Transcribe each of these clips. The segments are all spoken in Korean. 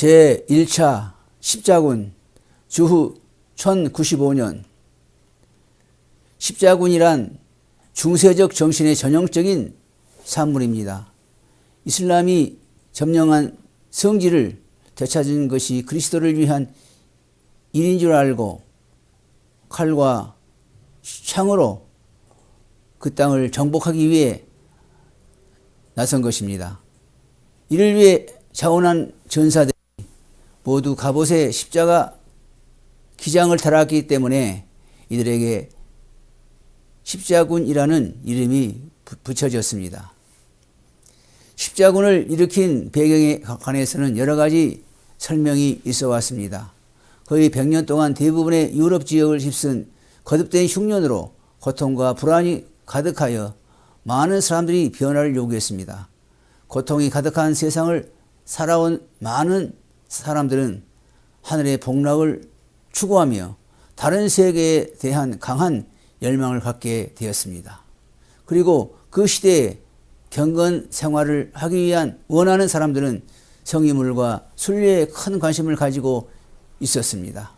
제1차 십자군 주후 1095년 십자군이란 중세적 정신의 전형적인 산물입니다. 이슬람이 점령한 성지를 되찾은 것이 그리스도를 위한 일인 줄 알고 칼과 창으로 그 땅을 정복하기 위해 나선 것입니다. 이를 위해 자원한 전사들이 모두 갑옷의 십자가 기장을 달았기 때문에 이들에게 십자군이라는 이름이 붙여졌습니다. 십자군을 일으킨 배경에 관해서는 여러 가지 설명이 있어 왔습니다. 거의 100년 동안 대부분의 유럽 지역을 휩쓴 거듭된 흉년으로 고통과 불안이 가득하여 많은 사람들이 변화를 요구했습니다. 고통이 가득한 세상을 살아온 많은 사람들은 하늘의 복락을 추구하며 다른 세계에 대한 강한 열망을 갖게 되었습니다. 그리고 그 시대에 경건 생활을 하기 위한 원하는 사람들은 성인물과 순례에 큰 관심을 가지고 있었습니다.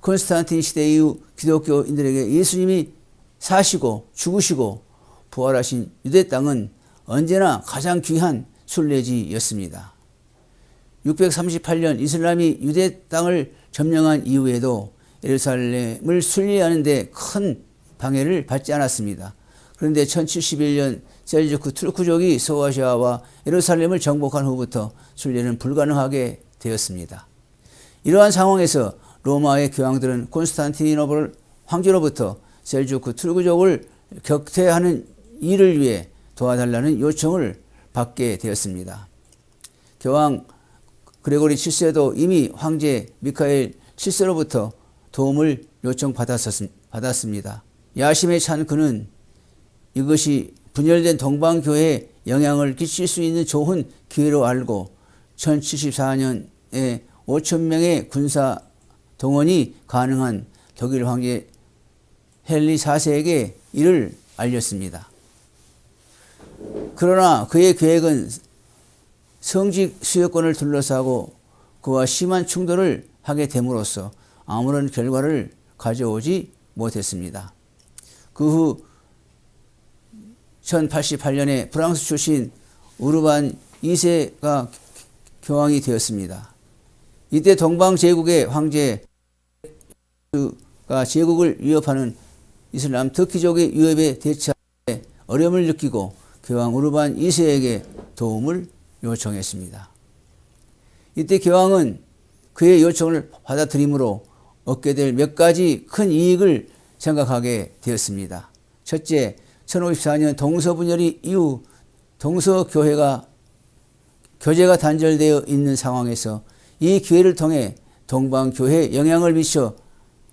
콘스탄틴 시대 이후 기독교인들에게 예수님이 사시고 죽으시고 부활하신 유대 땅은 언제나 가장 귀한 순례지였습니다. 638년 이슬람이 유대 땅을 점령한 이후에도 예루살렘을 순례하는 데 큰 방해를 받지 않았습니다. 그런데 1071년 셀주크 투르크족이 소아시아와 예루살렘을 정복한 후부터 순례는 불가능하게 되었습니다. 이러한 상황에서 로마의 교황들은 콘스탄티노플 황제로부터 셀주크 투르크족을 격퇴하는 일을 위해 도와달라는 요청을 받게 되었습니다. 교황 그레고리 7세도 이미 황제 미카엘 7세로부터 도움을 요청받았습니다. 야심에 찬 그는 이것이 분열된 동방교회에 영향을 끼칠 수 있는 좋은 기회로 알고 1074년에 5천명의 군사 동원이 가능한 독일 황제 헨리 4세에게 이를 알렸습니다. 그러나 그의 계획은 성직 수여권을 둘러싸고 그와 심한 충돌을 하게 됨으로써 아무런 결과를 가져오지 못했습니다. 그 후 1088년에 프랑스 출신 우르반 2세가 교황이 되었습니다. 이때 동방 제국의 황제 가 제국을 위협하는 이슬람 터키족의 위협에 대처해 어려움을 느끼고 교황 우르반 2세에게 도움을 요청했습니다. 이때 교황은 그의 요청을 받아들이므로 얻게 될 몇 가지 큰 이익을 생각하게 되었습니다. 첫째, 1054년 동서분열이 이후 동서교회가 교제가 단절되어 있는 상황에서 이 기회를 통해 동방교회에 영향을 미쳐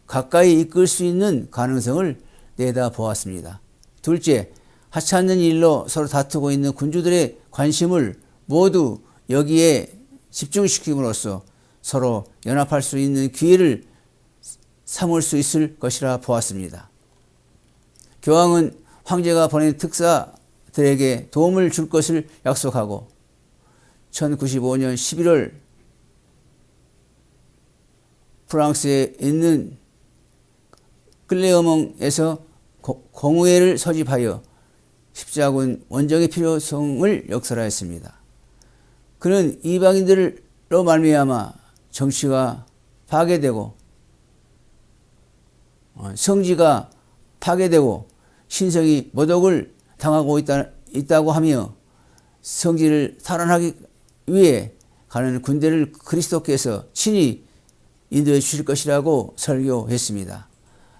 가까이 이끌 수 있는 가능성을 내다보았습니다. 둘째, 하찮는 일로 서로 다투고 있는 군주들의 관심을 모두 여기에 집중시킴으로써 서로 연합할 수 있는 기회를 삼을 수 있을 것이라 보았습니다. 교황은 황제가 보낸 특사들에게 도움을 줄 것을 약속하고 1095년 11월 프랑스에 있는 클레어몽에서 공회를 소집하여 십자군 원정의 필요성을 역설하였습니다. 그는 이방인들로 말미암아 정치가 파괴되고 어, 성지가 파괴되고 신성이 모독을 당하고 있다, 있다고 하며 성지를 탈환하기 위해 가는 군대를 그리스도께서 친히 인도해 주실 것이라고 설교했습니다.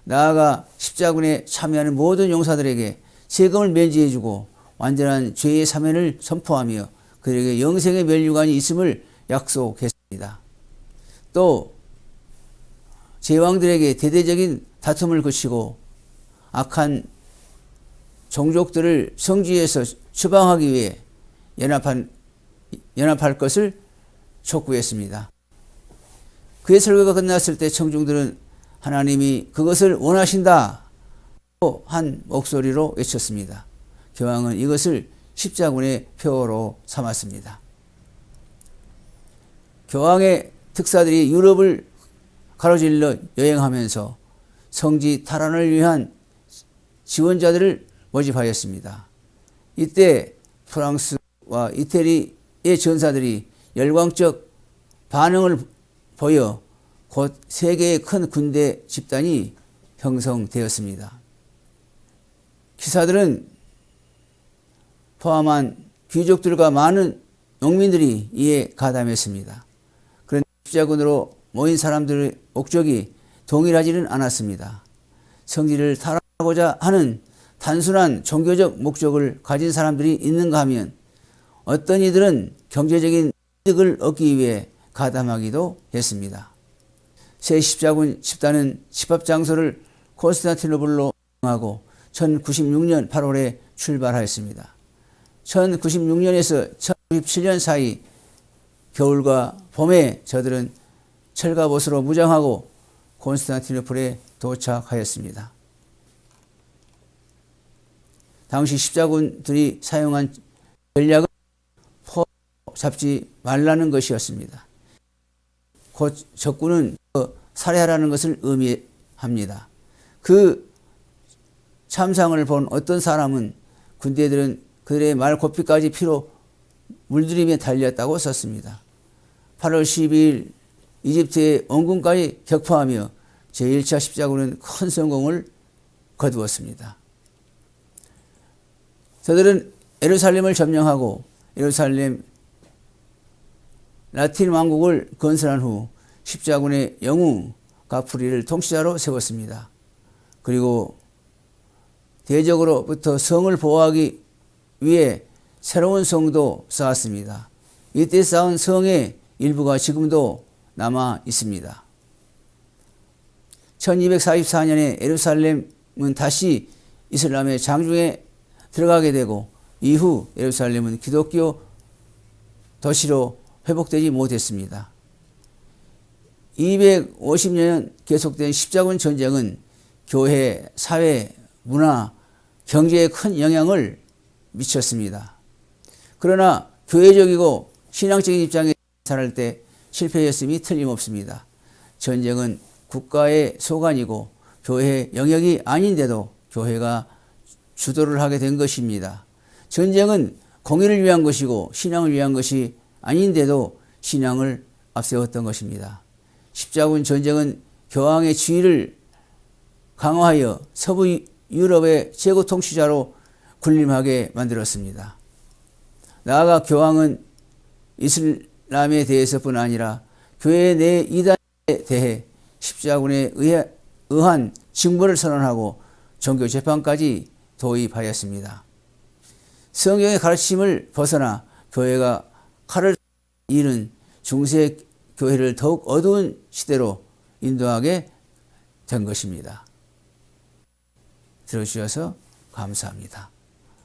나아가 십자군에 참여하는 모든 용사들에게 세금을 면제해주고 완전한 죄의 사면을 선포하며 그에게 영생의 멸류관이 있음을 약속했습니다. 또 제왕들에게 대대적인 다툼을 그치고 악한 종족들을 성지에서 추방하기 위해 연합한, 연합할 것을 촉구했습니다. 그의 설교가 끝났을 때 청중들은 하나님이 그것을 원하신다 한 목소리로 외쳤습니다. 교황은 이것을 십자군의 표로 삼았습니다. 교황의 특사들이 유럽을 가로질러 여행하면서 성지 탈환을 위한 지원자들을 모집하였습니다. 이때 프랑스와 이태리의 전사들이 열광적 반응을 보여 곧 세계의 큰 군대 집단이 형성되었습니다. 기사들은 포함한 귀족들과 많은 농민들이 이에 가담했습니다. 그런데 십자군으로 모인 사람들의 목적이 동일하지는 않았습니다. 성지를 탈환하고자 하는 단순한 종교적 목적을 가진 사람들이 있는가 하면 어떤 이들은 경제적인 이득을 얻기 위해 가담하기도 했습니다. 새 십자군 집단은 집합 장소를 콘스탄티노블로 하고 1096년 8월에 출발하였습니다. 1096년에서 1097년 사이 겨울과 봄에 저들은 철갑옷으로 무장하고 콘스탄티노플에 도착하였습니다. 당시 십자군들이 사용한 전략은 포 잡지 말라는 것이었습니다. 곧 적군은 살해하라는 것을 의미합니다. 그 참상을 본 어떤 사람은 군대들은 그들의 말 고피까지 피로 물들이며 달렸다고 썼습니다. 8월 12일 이집트의 원군까지 격파하며 제1차 십자군은 큰 성공을 거두었습니다. 저들은 예루살렘을 점령하고 예루살렘 라틴 왕국을 건설한 후 십자군의 영웅 가프리를 통치자로 세웠습니다. 그리고 대적으로부터 성을 보호하기 위해 새로운 성도 쌓았습니다. 이때 쌓은 성의 일부가 지금도 남아 있습니다. 1244년에 예루살렘은 다시 이슬람의 장중에 들어가게 되고 이후 예루살렘은 기독교 도시로 회복되지 못했습니다. 250년 계속된 십자군 전쟁은 교회, 사회, 문화, 경제에 큰 영향을 미쳤습니다. 그러나 교회적이고 신앙적인 입장에 살할 때 실패였음이 틀림없습니다. 전쟁은 국가의 소관이고 교회의 영역이 아닌데도 교회가 주도를 하게 된 것입니다. 전쟁은 공의를 위한 것이고 신앙을 위한 것이 아닌데도 신앙을 앞세웠던 것입니다. 십자군 전쟁은 교황의 지위를 강화하여 서부 유럽의 제국 통치자로 군림하게 만들었습니다. 나아가 교황은 이슬람에 대해서뿐 아니라 교회 내 이단에 대해 십자군에 의한 징벌을 선언하고 종교 재판까지 도입하였습니다. 성경의 가르침을 벗어나 교회가 칼을 잃은 중세 교회를 더욱 어두운 시대로 인도하게 된 것입니다. 들어주셔서 감사합니다.